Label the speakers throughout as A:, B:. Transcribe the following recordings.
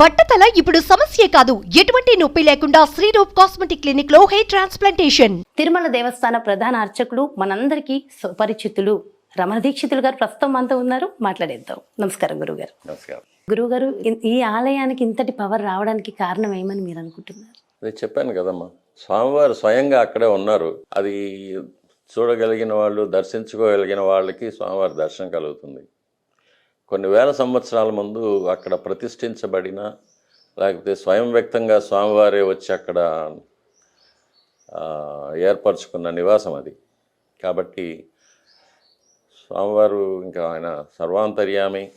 A: బట్టతల ఇప్పుడు సమస్యే కాదు. ఎటువంటి నొప్పి లేకుండా శ్రీరూప్ కాస్మెటిక్ క్లినిక్లో హెయిర్ ట్రాన్స్ప్లాంటేషన్.
B: తిరుమల దేవస్థాన ప్రధాన అర్చకులు మనందరికీ సుపరిచితులు. రమణ దీక్షితులు గారు ప్రస్తుతం మనతో ఉన్నారు. మాట్లాడేద్దాం. నమస్కారం గురుగారు
C: నమస్కారం.
B: గురుగారు ఈ ఆలయానికి ఇంతటి పవర్ రావడానికి కారణం ఏమని మీరు అనుకుంటున్నారు?
C: అదే చెప్పాను కదమ్మా. స్వామివారు స్వయంగా అక్కడే ఉన్నారు. అది చూడగలిగిన వాళ్ళు దర్శించుకోగలిగిన వాళ్ళకి స్వామివారి దర్శనం కలుగుతుంది. కొన్ని వేల సంవత్సరాల ముందు అక్కడ ప్రతిష్ఠించబడిన లేకపోతే స్వయం వ్యక్తంగా స్వామివారే వచ్చి అక్కడ ఏర్పరచుకున్న నివాసం అది. కాబట్టి స్వామివారు ఇంకా ఆయన సర్వాంతర్యామి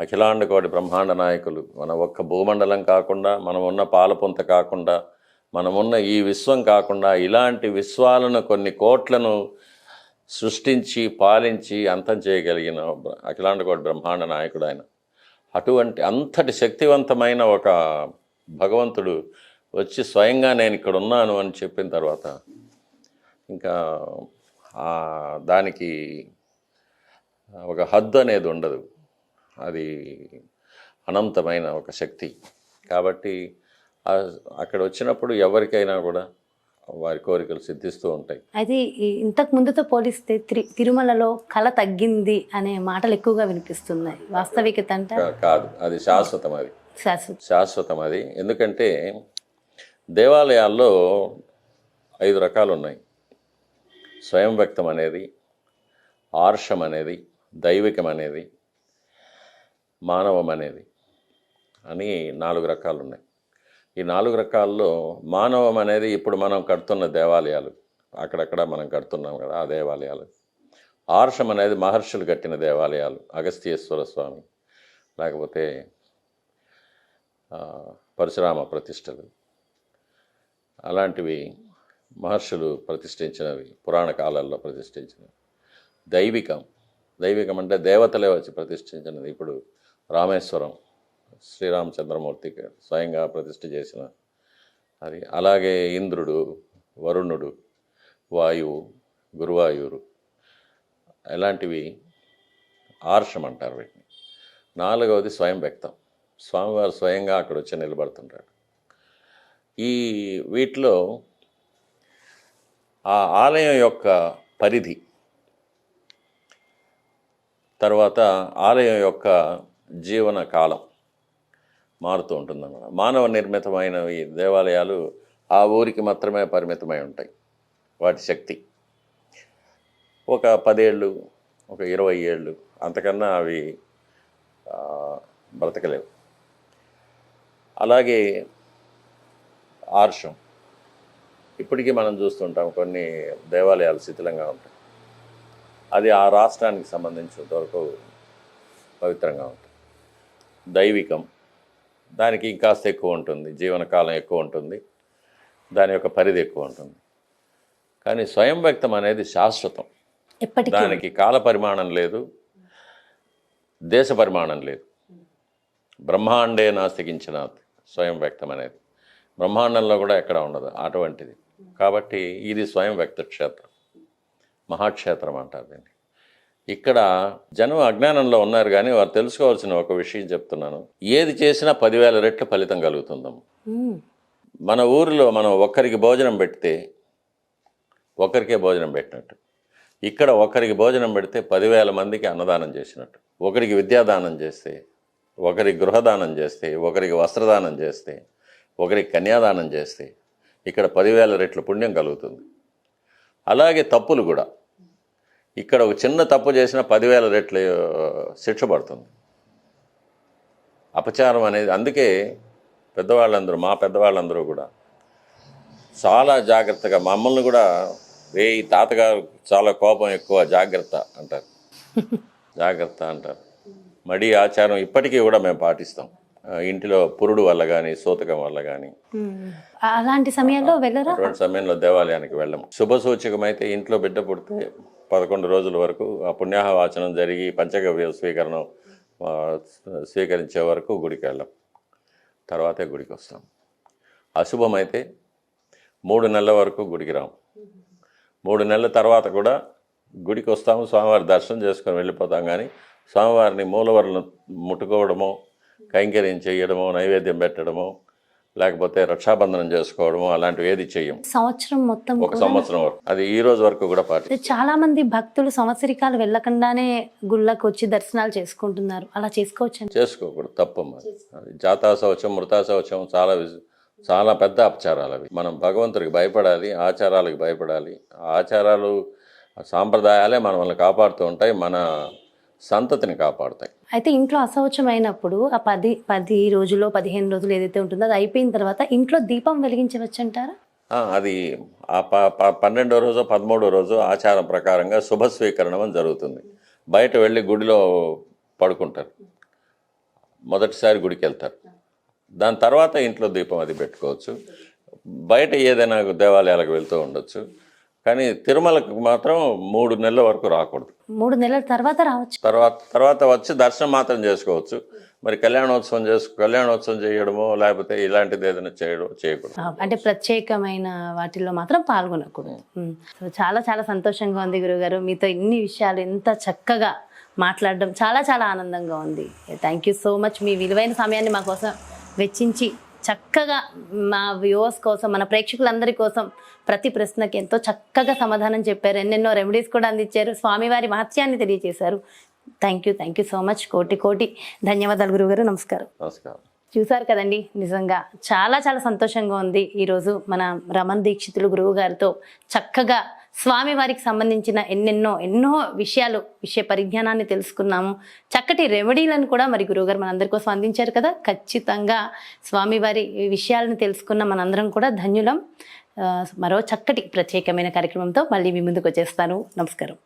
C: అఖిలాండ కోటి బ్రహ్మాండ నాయకులు. మన ఒక్క భూమండలం కాకుండా మనం ఉన్న పాలపుంత కాకుండా మనమున్న ఈ విశ్వం కాకుండా ఇలాంటి విశ్వాలను కొన్ని కోట్లను సృష్టించి పాలించి అంతం చేయగలిగిన అఖిలాండకోటి బ్రహ్మాండ నాయకుడు ఆయన. అటువంటి అంతటి శక్తివంతమైన ఒక భగవంతుడు వచ్చి స్వయంగా నేను ఇక్కడ ఉన్నాను అని చెప్పిన తర్వాత ఇంకా దానికి ఒక హద్దు అనేది ఉండదు. అది అనంతమైన ఒక శక్తి. కాబట్టి అక్కడ వచ్చినప్పుడు ఎవరికైనా కూడా వారి కోరికలు సిద్ధిస్తూ ఉంటాయి.
B: అయితే ఇంతకు ముందుతో పోలిస్తే త్రి తిరుమలలో కళ తగ్గింది అనే మాటలు ఎక్కువగా వినిపిస్తున్నాయి. వాస్తవికత అంటే?
C: కాదు. అది శాశ్వతం అది.
B: శాశ్వత.
C: శాశ్వతం అది. ఎందుకంటే దేవాలయాల్లో ఐదు రకాలు ఉన్నాయి. స్వయం వ్యక్తం అనేది ఆర్షం అనేది దైవికం అనేది మానవం అనేది అని నాలుగు రకాలు ఉన్నాయి. ఈ నాలుగు రకాల్లో మానవం అనేది ఇప్పుడు మనం కడుతున్న దేవాలయాలు. అక్కడక్కడ మనం కడుతున్నాం కదా ఆ దేవాలయాలు. ఆర్షం అనేది మహర్షులు కట్టిన దేవాలయాలు అగస్త్యేశ్వర స్వామి లేకపోతే పరశురామ ప్రతిష్టలు. అలాంటివి మహర్షులు ప్రతిష్ఠించినవి పురాణ కాలాల్లో ప్రతిష్ఠించినవి. దైవికం. దైవికం అంటే దేవతలే వచ్చి ప్రతిష్ఠించినది. ఇప్పుడు రామేశ్వరం. శ్రీరామచంద్రమూర్తి స్వయంగా ప్రతిష్ఠ చేసిన అది. అలాగే ఇంద్రుడు వరుణుడు వాయువు గురువాయూరు ఇలాంటివి ఆర్షం అంటారు వీటిని. నాలుగవది స్వయం వ్యక్తం. స్వామివారు స్వయంగా అక్కడ వచ్చి నిలబడుతుంటాడు. ఈ వీటిలో ఆ ఆలయం యొక్క పరిధి తర్వాత ఆలయం యొక్క జీవన కాలం మారుతూ ఉంటుందన్నమాట. మానవ నిర్మితమైనవి దేవాలయాలు ఆ ఊరికి మాత్రమే పరిమితమై ఉంటాయి. వాటి శక్తి. ఒక పదేళ్ళు ఒక ఇరవై ఏళ్ళు అంతకన్నా అవి బ్రతకలేవు. అలాగే ఆర్షం. ఇప్పటికీ మనం చూస్తుంటాం కొన్ని దేవాలయాలు శిథిలంగా ఉంటాయి. అది ఆ రాష్ట్రానికి సంబంధించినంతవరకు పవిత్రంగా ఉంటుంది దైవికం. దానికి ఇంకాస్త ఎక్కువ ఉంటుంది జీవనకాలం ఎక్కువ ఉంటుంది దాని యొక్క పరిధి ఎక్కువ ఉంటుంది. కానీ స్వయం వ్యక్తం అనేది శాశ్వతం. దానికి కాల పరిమాణం లేదు దేశ పరిమాణం లేదు. బ్రహ్మాండే నాస్తికించిన స్వయం వ్యక్తం అనేది. బ్రహ్మాండంలో కూడా ఎక్కడ ఉండదు అటువంటిది. కాబట్టి ఇది స్వయం వ్యక్త క్షేత్రం మహాక్షేత్రం అంటారు దీన్ని. ఇక్కడ జనం అజ్ఞానంలో ఉన్నారు కానీ వారు తెలుసుకోవాల్సిన ఒక విషయం చెప్తున్నాను. ఏది చేసినా పదివేల రెట్ల ఫలితం కలుగుతుందమ్మ.
B: మ్మ్.
C: మన ఊరిలో మనం ఒక్కరికి భోజనం పెడితే ఒకరికే భోజనం పెట్టినట్టు. ఇక్కడ ఒకరికి భోజనం పెడితే పదివేల మందికి అన్నదానం చేసినట్టు. ఒకరికి విద్యాదానం చేస్తే ఒకరికి గృహదానం చేస్తే ఒకరికి వస్త్రదానం చేస్తే ఒకరికి కన్యాదానం చేస్తే ఇక్కడ పదివేల రెట్ల పుణ్యం కలుగుతుంది. అలాగే తప్పులు కూడా. ఇక్కడ ఒక చిన్న తప్పు చేసిన పదివేల రెట్ల శిక్ష పడుతుంది. అపచారం అనేది అందుకే పెద్దవాళ్ళందరూ మా పెద్దవాళ్ళందరూ కూడా చాలా జాగ్రత్తగా మమ్మల్ని కూడా ఈ తాతగారు చాలా కోపం ఎక్కువ జాగ్రత్త అంటారు. జాగ్రత్త అంటారు. మడి ఆచారం ఇప్పటికీ కూడా మేము పాటిస్తాం. ఇంటిలో పురుడు వల్ల కానీ సూతకం వల్ల కానీ.
B: అలాంటి సమయంలో వెళ్ళరా?
C: అటువంటి సమయంలో దేవాలయానికి వెళ్ళము. శుభ సూచకమైతే ఇంట్లో బిడ్డ పుడితే పదకొండు రోజుల వరకు ఆ పుణ్యాహ వాచనం జరిగి పంచగవ్య స్వీకరణం స్వీకరించే వరకు గుడికి వెళ్ళాం. తర్వాతే గుడికి వస్తాం. అశుభమైతే మూడు నెలల వరకు గుడికి రాము మూడు నెలల తర్వాత కూడా గుడికి వస్తాము స్వామివారి దర్శనం చేసుకొని వెళ్ళిపోతాం. కానీ స్వామివారిని మూలవరలను ముట్టుకోవడమో కైంకర్యం చేయడమో నైవేద్యం పెట్టడము లేకపోతే రక్షాబంధనం చేసుకోవడము అలాంటివి ఏది చెయ్యం?
B: సంవత్సరం మొత్తం
C: ఒక సంవత్సరం వరకు. అది ఈ రోజు వరకు కూడా పాటి
B: చాలా మంది భక్తులు సంవత్సరికాలు వెళ్ళకుండానే గుళ్ళకు వచ్చి దర్శనాలు చేసుకుంటున్నారు. అలా చేసుకోవచ్చండి?
C: చేసుకోకూడదు తప్పమ్మ అది జాతా శౌచం మృతా శౌచం చాలా చాలా పెద్ద అపచారాలు అవి. మనం భగవంతుడికి భయపడాలి ఆచారాలకు భయపడాలి. ఆచారాలు సాంప్రదాయాలే మనల్ని కాపాడుతూ ఉంటాయి. మన సంతతిని కాపాడుతాయి.
B: అయితే ఇంట్లో అశౌచం అయినప్పుడు ఆ పది పది రోజులు పదిహేను రోజులు ఏదైతే ఉంటుందో అది అయిపోయిన తర్వాత ఇంట్లో దీపం వెలిగించవచ్చు అంటారా
C: అది ఆ ప ప- పన్నెండో రోజు పదమూడో రోజు ఆచారం ప్రకారంగా శుభ స్వీకరణం అని జరుగుతుంది. బయట వెళ్ళి గుడిలో పడుకుంటారు. మొదటిసారి గుడికి వెళ్తారు. దాని తర్వాత ఇంట్లో దీపం అది పెట్టుకోవచ్చు. బయట ఏదైనా దేవాలయాలకు వెళ్తూ ఉండొచ్చు. కానీ తిరుమలకు మాత్రం మూడు నెలల వరకు రాకూడదు.
B: మూడు నెలల తర్వాత రావచ్చు.
C: తర్వాత తర్వాత వచ్చి దర్శనం మాత్రం చేసుకోవచ్చు. మరి కళ్యాణోత్సవం చేసుకు కళ్యాణోత్సవం చేయడమో లేకపోతే ఇలాంటిది ఏదైనా చేయడం చేయకూడదు.
B: అంటే ప్రత్యేకమైన వాటిల్లో మాత్రం పాల్గొనకూడదు. చాలా చాలా సంతోషంగా ఉంది గురుగారు మీతో ఇన్ని విషయాలు ఎంత చక్కగా మాట్లాడడం చాలా చాలా ఆనందంగా ఉంది. థ్యాంక్ యూ సో మచ్ మీ విలువైన సమయాన్ని మా కోసం వెచ్చించి చక్కగా మా వ్యూవర్స్ కోసం మన ప్రేక్షకులందరి కోసం ప్రతి ప్రశ్నకి ఎంతో చక్కగా సమాధానం చెప్పారు. ఎన్నెన్నో రెమెడీస్ కూడా అందించారు. స్వామివారి మహత్యాన్ని తెలియజేశారు. Thank you thank you so much కోటి కోటి ధన్యవాదాలు గురుగారు. నమస్కారం.
C: నమస్కారం.
B: చూసారు కదండి? నిజంగా చాలా చాలా సంతోషంగా ఉంది. ఈరోజు మన రమణ్ దీక్షితులు గురువు గారితో చక్కగా స్వామివారికి సంబంధించిన ఎన్నెన్నో ఎన్నో విషయాలు విషయ పరిజ్ఞానాన్ని తెలుసుకున్నాము. చక్కటి రెమెడీలను కూడా మరి గురువుగారు మనందరి కోసం అందించారు కదా. ఖచ్చితంగా స్వామివారి విషయాలను తెలుసుకున్న మనందరం కూడా ధన్యులం. మరో చక్కటి ప్రత్యేకమైన కార్యక్రమంతో మళ్ళీ మీ ముందుకు వచ్చేస్తాను. నమస్కారం.